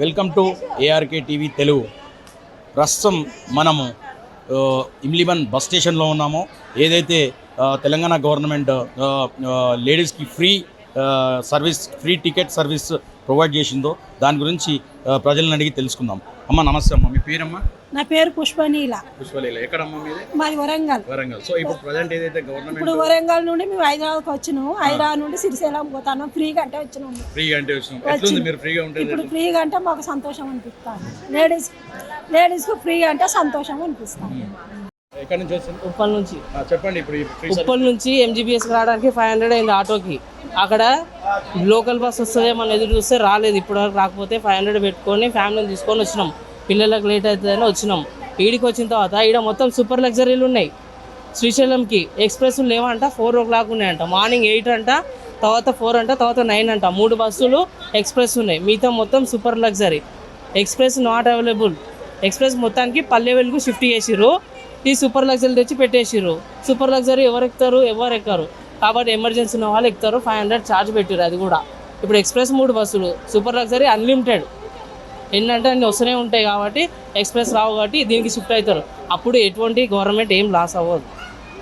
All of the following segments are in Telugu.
Welcome to ARK TV Telugu. ప్రస్తుతం మనము ఇమ్లిబన్ బస్ స్టేషన్లో ఉన్నాము. ఏదైతే తెలంగాణ గవర్నమెంట్ లేడీస్కి free service free ticket service provide చేసిందో దాని గురించి ప్రజలను అడిగి తెలుసుకుందాం. అమ్మ నమస్తే అమ్మ. మీ పేరమ్మా? నా పేరు పుష్పనీల. పుష్పలీల ఎక్కడమ్మా మీది? మాది వరంగల్. వరంగల్. సో ఇప్పుడు ప్రజెంట్ ఏదైతే గవర్నమెంట్ ఇప్పుడు వరంగల్ నుండి మేము హైదరాబాద్కి వచ్చినాము హైదరాబాద్ నుండి సిరిసేలం పోతాను ఫ్రీగా అంటే వచ్చినాము ఫ్రీగా అంటే వచ్చినాం. ఎట్లుంది? మీరు ఫ్రీగా ఉంటే ఇప్పుడు ఫ్రీగా అంటే మాకు సంతోషం అనిపిస్తాను లేడీస్ లేడీస్కు ఫ్రీ అంటే సంతోషం అనిపిస్తాను ఎక్కడి నుంచి వచ్చింది ఉప్పల్ నుంచి. చెప్పండి ఇప్పుడు ఉప్పల్ నుంచి ఎంజీబీఎస్కి రావడానికి ఫైవ్ హండ్రెడ్ అయింది ఆటోకి. అక్కడ లోకల్ బస్ వస్తుంది మనం ఎదురు చూస్తే రాలేదు. ఇప్పుడు వరకు రాకపోతే ఫైవ్ హండ్రెడ్ పెట్టుకొని ఫ్యామిలీని తీసుకొని వచ్చినాం. పిల్లలకు లేట్ అవుతుందని వచ్చినాం. ఈడికి వచ్చిన తర్వాత ఈడ మొత్తం సూపర్ లగ్జరీలు ఉన్నాయి. శ్రీశైలంకి ఎక్స్ప్రెస్ లేవంట ఫోర్ ఓ క్లాక్ ఉన్నాయంట. మార్నింగ్ ఎయిట్ అంట తర్వాత ఫోర్ అంట తర్వాత నైన్ అంట. మూడు బస్సులు ఎక్స్ప్రెస్ ఉన్నాయి. మిగతా మొత్తం super luxury express not available express మొత్తానికి పల్లె వెలుగు షిఫ్ట్ చేసిర్రు. ఈ సూపర్ లగ్జరీ తెచ్చి పెట్టేసిర్రు. సూపర్ లగ్జరీ ఎవరు ఎక్కుతారు? ఎవరు ఎక్కరు? కాబట్టి ఎమర్జెన్సీ ఉన్న వాళ్ళు ఎక్కుతారు. ఫైవ్ హండ్రెడ్ ఛార్జ్ పెట్టారు అది కూడా. ఇప్పుడు ఎక్స్ప్రెస్ మూడు బస్సులు. Super luxury unlimited. ఏంటంటే అన్ని వస్తూనే ఉంటాయి కాబట్టి ఎక్స్ప్రెస్ రావు కాబట్టి దీనికి షిఫ్ట్ అవుతారు. అప్పుడు ఎటువంటి గవర్నమెంట్ ఏం లాస్ అవ్వదు.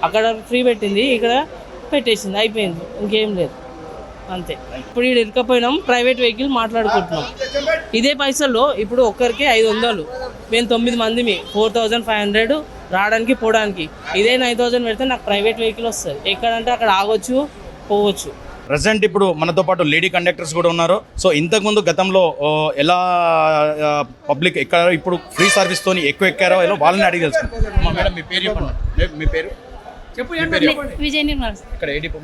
అక్కడ ఫ్రీ పెట్టింది ఇక్కడ పెట్టేసింది అయిపోయింది. ఇంకేం లేదు. అంతే. ఇప్పుడు ఇక్కడ ఇరకపోయినాం ప్రైవేట్ వెహికల్ మాట్లాడుకుంటున్నాం. ఇదే పైసల్లో ఇప్పుడు ఒక్కరికి ఐదు వందలు. మేము తొమ్మిది మందిమి. Four thousand five hundred. రావడానికి పోవడానికి. ఇదే నైన్ థౌజండ్ పెడితే నాకు ప్రైవేట్ వెహికల్ వస్తుంది. ఎక్కడంటే అక్కడ ఆగొచ్చు పోవచ్చు. ప్రజెంట్ ఇప్పుడు మనతో పాటు లేడీ కండక్టర్స్ కూడా ఉన్నారు. సో ఇంతకుముందు గతంలో ఎలా పబ్లిక్ ఎక్కారో ఇప్పుడు ఫ్రీ సర్వీస్ తోని ఎక్కువ ఎక్కారో ఎలా వాళ్ళని అడిగి తెలుసుకుంటాం అమ్మా, మేడం మీ పేరు చెప్పండి. మీ- పేరు? చెప్పు. విజయ నిర్మల్. ఇక్కడ ఏ డిపో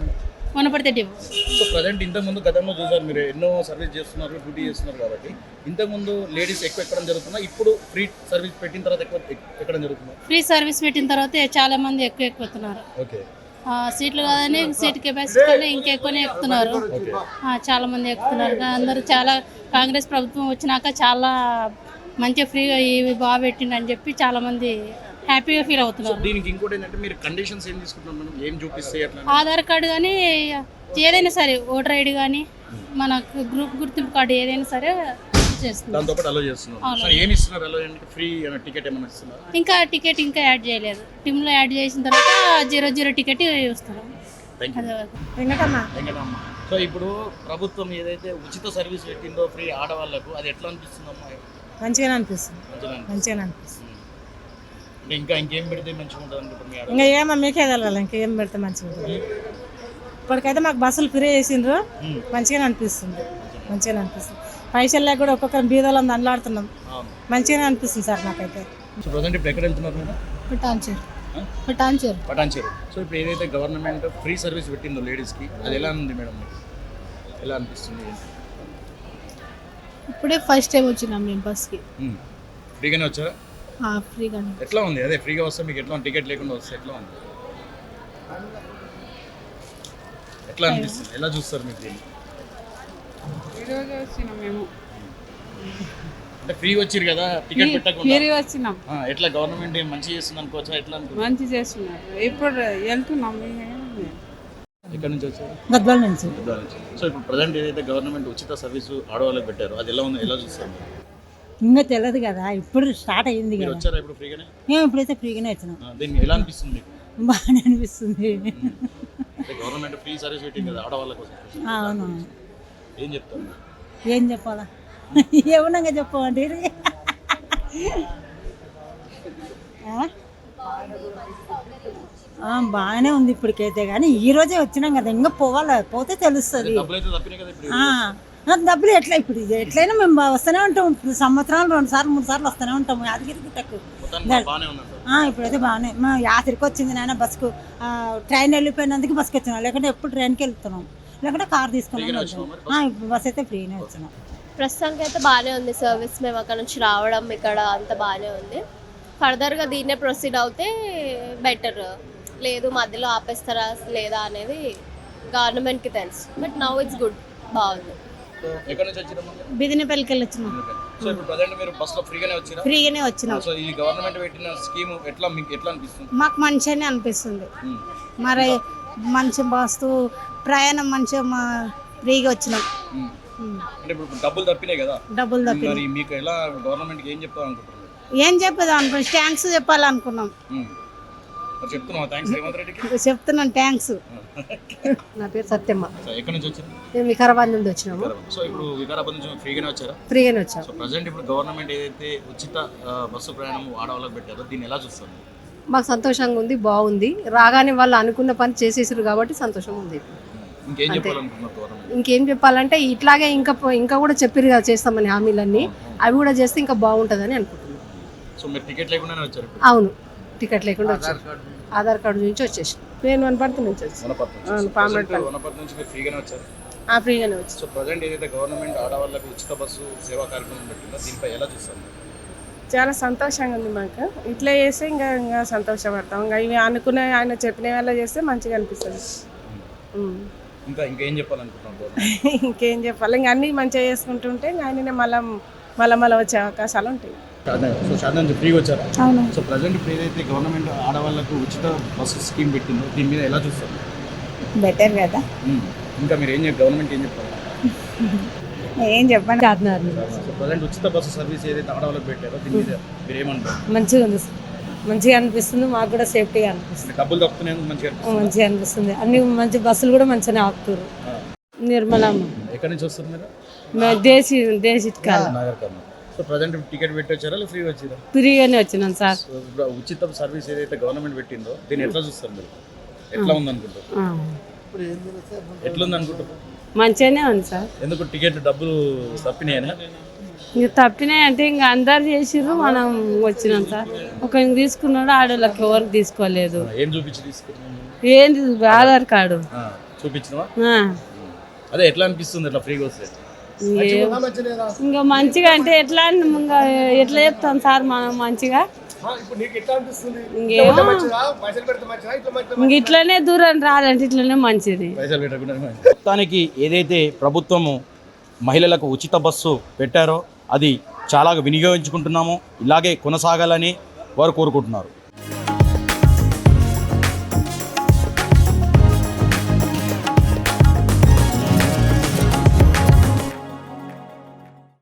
మేడం? వనపడితే డిపో సో ప్రజెంట్ ఇంతకుముందు గతంలో చూసారు మీరు ఎన్నో సర్వీస్ చేస్తున్నారు డ్యూటీ చేస్తున్నారు కాబట్టి. ఇంతకుముందు లేడీస్ ఎక్కువ ఎక్కడం జరుగుతుందా? ఇప్పుడు ఫ్రీ సర్వీస్ పెట్టిన తర్వాత ఎక్కువ ఎక్- ఎక్కడం జరుగుతుందా? ఫ్రీ సర్వీస్ పెట్టిన తర్వాత చాలా మంది ఎక్కువ ఎక్కుతున్నారు ఓకే. సీట్లు కాదని సీట్ కెపాసిటీ కన్నా ఇంకెక్కువనే ఎక్కుతున్నారు. చాలా మంది ఎక్కుతున్నారు. అందరూ చాలా కాంగ్రెస్ ప్రభుత్వం వచ్చినాక చాలా మంచిగా ఫ్రీగా ఇవి బాగా పెట్టిండని చెప్పి చాలా మంది హ్యాపీగా ఫీల్ అవుతున్నారు. దీనికి ఇంకోటి ఏంటంటే మీరు కండిషన్స్ ఏం తీసుకుంటున్నారు మేడం? ఏం చూపిస్తే అట్లా? ఆధార్ కార్డు కానీ ఏదైనా సరే ఓటర్ ఐడి కానీ మనకు గ్రూప్ గుర్తింపు కార్డు ఏదైనా సరే దాంతో పాటు అలో చేస్తున్నారు. ఏమి ఇస్తున్నారు? అలో ఫ్రీ టికెట్ ఏమైనా ఇస్తున్నారు? ఇంకా టికెట్ ఇంకా యాడ్ చేయలేదు. టీంలో యాడ్ చేసిన తర్వాత zero zero ticket Venkatamma. So ఇప్పుడు ప్రభుత్వం ఏదైతే ఉచిత సర్వీస్ పెట్టిందో ఫ్రీ ఆడవాళ్ళకు అది ఎట్లా అనిపిస్తుందమ్మా? మంచిగానే అనిపిస్తుంది. మంచిగా అనిపిస్తుంది. మంచిగానే అనిపిస్తుంది. ఇంకా ఇంకేం పెడితే మంచిగా ఉంటుంది ఆడ ఇంకా ఏమో మీకే తెలవాలి ఇంకేం పెడితే మంచిగా ఉంటుంది. ఇప్పటికైతే మాకు బస్సులు ఫ్రీ చేసిండ్రు. మంచిగానే అనిపిస్తుంది. మంచిగానే అనిపిస్తుంది. పైసలు లేక కూడా ఒక్కొక్క బీదలం దండలాడుతున్నాం. అవును. మంచిగానే అనిపిస్తుంది సార్ నాకైతే. సో ప్రజెంట్ ఇప్పుడు ఎక్కడ వెళ్తున్నారు పటాన్చేరు? పటాన్చేరు. పటాన్చేరు. సో ఇప్పుడు ఏదైతే గవర్నమెంట్ ఫ్రీ సర్వీస్ పెట్టిందో లేడీస్కి అది ఎలా ఉంది మేడం? ఎలా అనిపిస్తుంది? ఇప్పుడే ఫస్ట్ టైం వచ్చినాం మేము బస్కి. ఫ్రీగానే వచ్చారా? ఫ్రీగా ఎట్లా ఉంది? అదే ఫ్రీగా వస్తే మీకు ఎట్లా టికెట్ లేకుండా వస్తే ఎట్లా ఉంది? ఎట్లా అనిపిస్తుంది? ఎలా చూస్తారు మీరు దీన్ని? ఈరోజు వచ్చినాం మేము. అంటే ఫ్రీ వచ్చిరు కదా టికెట్ పెట్టకుండా. మీరు వచ్చినాం. ఎట్లా గవర్నమెంట్ ఏం మంచి చేస్తుంది అనుకోవచ్చా? ఎట్లా అనుకో మంచి చేస్తున్నారు. ఇప్పుడు వెళ్తున్నాం ఎక్కడి నుంచి వచ్చారు? గద్వాల నుంచి. పెద్దవాళ్ళ నుంచి. సో ఇప్పుడు ప్రజెంట్ ఏదైతే గవర్నమెంట్ ఉచిత సర్వీసు ఆడవాళ్ళకి పెట్టారో అది ఎలా ఉంది? ఎలా చూస్తారు? ఇంకా తెలియదు కదా. ఇప్పుడు స్టార్ట్ అయింది కదా. మేము ఇప్పుడైతే ఫ్రీగానే వచ్చినాం. ఎలా అనిపిస్తుంది మీకు? బాగానే అనిపిస్తుంది. అంటే గవర్నమెంట్ ఫ్రీ సర్వీస్ పెట్టింది కదా ఆడవాళ్ళ కోసం అవును. ఏం? ఏం చెప్పాలా? ఏమన్నాగా చెప్పమంటే బాగానే ఉంది ఇప్పటికైతే కానీ ఈ రోజే వచ్చినాం కదా. ఇంకా పోవాలి? పోతే తెలుస్తుంది. డబ్బులు ఎట్లా ఇప్పుడు? ఇది ఎట్లయినా మేము వస్తూనే ఉంటాం. ఇప్పుడు సంవత్సరాలు రెండు సార్లు మూడు సార్లు వస్తూనే ఉంటాం యాదగిరికి తక్కువ మొత్తానికి బాగానే ఉందంట ఆ, ఇప్పుడైతే బాగానే. మా యాత్రికి వచ్చింది నాయన బస్కు ఆ, ట్రైన్ వెళ్ళిపోయినందుకు బస్కి వచ్చినాం. లేకుంటే ఎప్పుడు ట్రైన్కి వెళ్తున్నాం. లేకుంటే కార్ తీసుకున్నాం ఆ, ఇప్పుడు బస్ అయితే ఫ్రీనే వచ్చినాం. ప్రస్తుతానికి అయితే బాగానే ఉంది సర్వీస్. మేము అక్కడ నుంచి రావడం ఇక్కడ అంత బాగానే ఉంది. ఫర్దర్గా దీన్నే ప్రొసీడ్ అవుతే బెటర్. లేదు మధ్యలో ఆపేస్తారా లేదా అనేది గవర్నమెంట్కి తెలుసు. But now it's good. బాగుంది. ఎక్కడి నుంచి వచ్చిరమ్మా బిదినపల్లికి వెళ్ళి వచ్చినాం సో ఇప్పుడు ప్రజెంట్ మీరు బస్సులో ఫ్రీగానే వచ్చిరా ఫ్రీగానే వచ్చినాం. సో ఈ గవర్నమెంట్ పెట్టిన స్కీమ్ ఎట్లా మీకు ఎట్లా అనిపిస్తుంది? మాకు మంచిగానే అనిపిస్తుంది. మరి మంచి వస్తు ప్రయాణం మంచిగా మా ఫ్రీగా వచ్చినాం. అంటే ఇప్పుడు డబ్బులు తప్పినాయి కదా? డబ్బులు మీకు ఎలా గవర్నమెంట్కి ఏం చెప్తాం అనుకుంటున్నారు ఏం చెప్పేది అనుకున్నాం థ్యాంక్స్ చెప్పాలనుకున్నాం. చెప్తున్నావా? థ్యాంక్స్ రేవంత్ రెడ్డికి? చెప్తున్నాం థ్యాంక్స్ నా పేరు సత్యమ్మ. సో ఎక్కడి నుంచి వచ్చారు? మేము వికారాబాద్ నుండి వచ్చినాము. సో ఇప్పుడు వికారాబాద్ నుంచి ఫ్రీగానే వచ్చారా? ఫ్రీగానే వచ్చాము. సో ప్రజెంట్ ఇప్పుడు గవర్నమెంట్ ఏదైతే ఉచిత ఆ, బస్సు ప్రయాణం ఆడవాళ్ళకి పెట్టారో దీన్ని ఎలా చూస్తారు? మాకు సంతోషంగా ఉంది బాగుంది. రాగానే వాళ్ళు అనుకున్న పని చేసేసారు కాబట్టి సంతోషంగా ఉంది. ఇంకేం గవర్నమెంట్? ఇంకేం చెప్పాలంటే ఇట్లాగే ఇంకా పో- ఇంకా కూడా చెప్పారు కదా చేస్తామని హామీలన్నీ అవి కూడా చేస్తే ఇంకా బాగుంటుందని అనుకుంటున్నాం. సో మీరు టికెట్ లేకుండానే వచ్చారు ఇప్పుడు? అవును టికెట్ లేకుండా వచ్చాము ఆధార్ కార్డు నుంచి వచ్చేసి నేను వనపర్తి నుంచి వచ్చి వనపర్తి నుంచి. అవును, సో పామరెడ్డి present వనపర్తి నుంచి మీరు ఫ్రీగానే వచ్చారు? ఆ ఫ్రీగానే వచ్చి. సో ప్రజెంట్ ఏదైతే గవర్నమెంట్ ఆడవాళ్ళకు ఉచిత బస్సు సేవా కార్యక్రమం పెట్టిందో దీనిపై ఎలా చూస్తారు? చాలా సంతోషంగా ఉంది మాకు. ఇట్లా చేస్తే ఇంకా ఇంకా సంతోషపడతాం. ఇంకా ఇవి అనుకునే ఆయన చెప్పిన వల్ల చేస్తే మంచిగా అనిపిస్తుంది. ఇంకా ఇంకా గవర్నమెంట్ ఇంకేం చెప్పాలి? ఇంకా అన్నీ మంచిగా చేసుకుంటుంటే ఇంకా ఆయన మళ్ళా మళ్ళా మళ్ళీ వచ్చే అవకాశాలు ఉంటాయి. సో షాద్ నుంచి ఫ్రీగా వచ్చారా? సో ప్రజెంట్ ఇప్పుడు ఏదైతే గవర్నమెంట్ ఆడవాళ్ళకు ఉచిత బస్సు స్కీమ్ పెట్టిందో దీని మీద ఎలా చూస్తారు? బెటర్ కదా. ఇంకా మీరు ఏం చెప్పారు గవర్నమెంట్ ఏం చెప్తారు ఏం చెప్పండి సో ప్రజెంట్ ఉచిత బస్సు సర్వీస్ ఏదైతే ఆడవాళ్ళకి పెట్టారో దీని మీద మీరు ఏమంటారు మంచిగా ఉంది. మంచిగా అనిపిస్తుంది మాకు కూడా సేఫ్టీగా అనిపిస్తుంది. డబ్బులు తప్పుతున్నాయి మంచిగా అనిపిస్తుంది. మంచిగా అనిపిస్తుంది. అన్ని మంచి బస్సులు కూడా మంచిగానే ఆపుతారు. నిర్మలమ్మ. ఎక్కడి నుంచి వస్తారు మీరు? Desi Nagar Kurnool so present ticket పెట్టి వచ్చారా లేదా ఫ్రీ వచ్చారా ఫ్రీగానే వచ్చినాం సార్. సో ఇప్పుడు ఆ ఉచిత సర్వీస్ ఏదైతే గవర్నమెంట్ పెట్టిందో దీన్ని ఎట్లా చూస్తారు మీరు? ఎట్లా ఉంది అనుకుంటారు ఆ. ఎట్లుంది అనుకుంటారు మంచిగానే ఉంది సార్. ఎందుకు టికెట్ డబ్బులు తప్పినాయనా? ఇంకా తప్పినాయి అంటే ఇంకా అందరు చేసిర్రు మనం వచ్చినాం సార్. ఒక తీసుకున్నాడు ఆడోళ్ళకి ఎవరికి తీసుకోలేదు. ఏం చూపించి తీసుకున్నాము ఏంది ఆధార్ కార్డు. చూపించినవా? ఆ. అదే ఎట్లా అనిపిస్తుంది ఇట్లా ఫ్రీగా వస్తే? ఇంకా మంచిగా అంటే ఎట్లా ఇంకా ఎట్లా చెప్తాం సార్ మనం మంచిగా? ఇట్లనే దూరం రాదంటే ఇట్లనే మంచిది. మొత్తానికి ఏదైతే ప్రభుత్వము మహిళలకు ఉచిత బస్సు పెట్టారో అది చాలా వినియోగించుకుంటున్నామో. ఇలాగే కొనసాగాలని వారు కోరుకుంటున్నారు.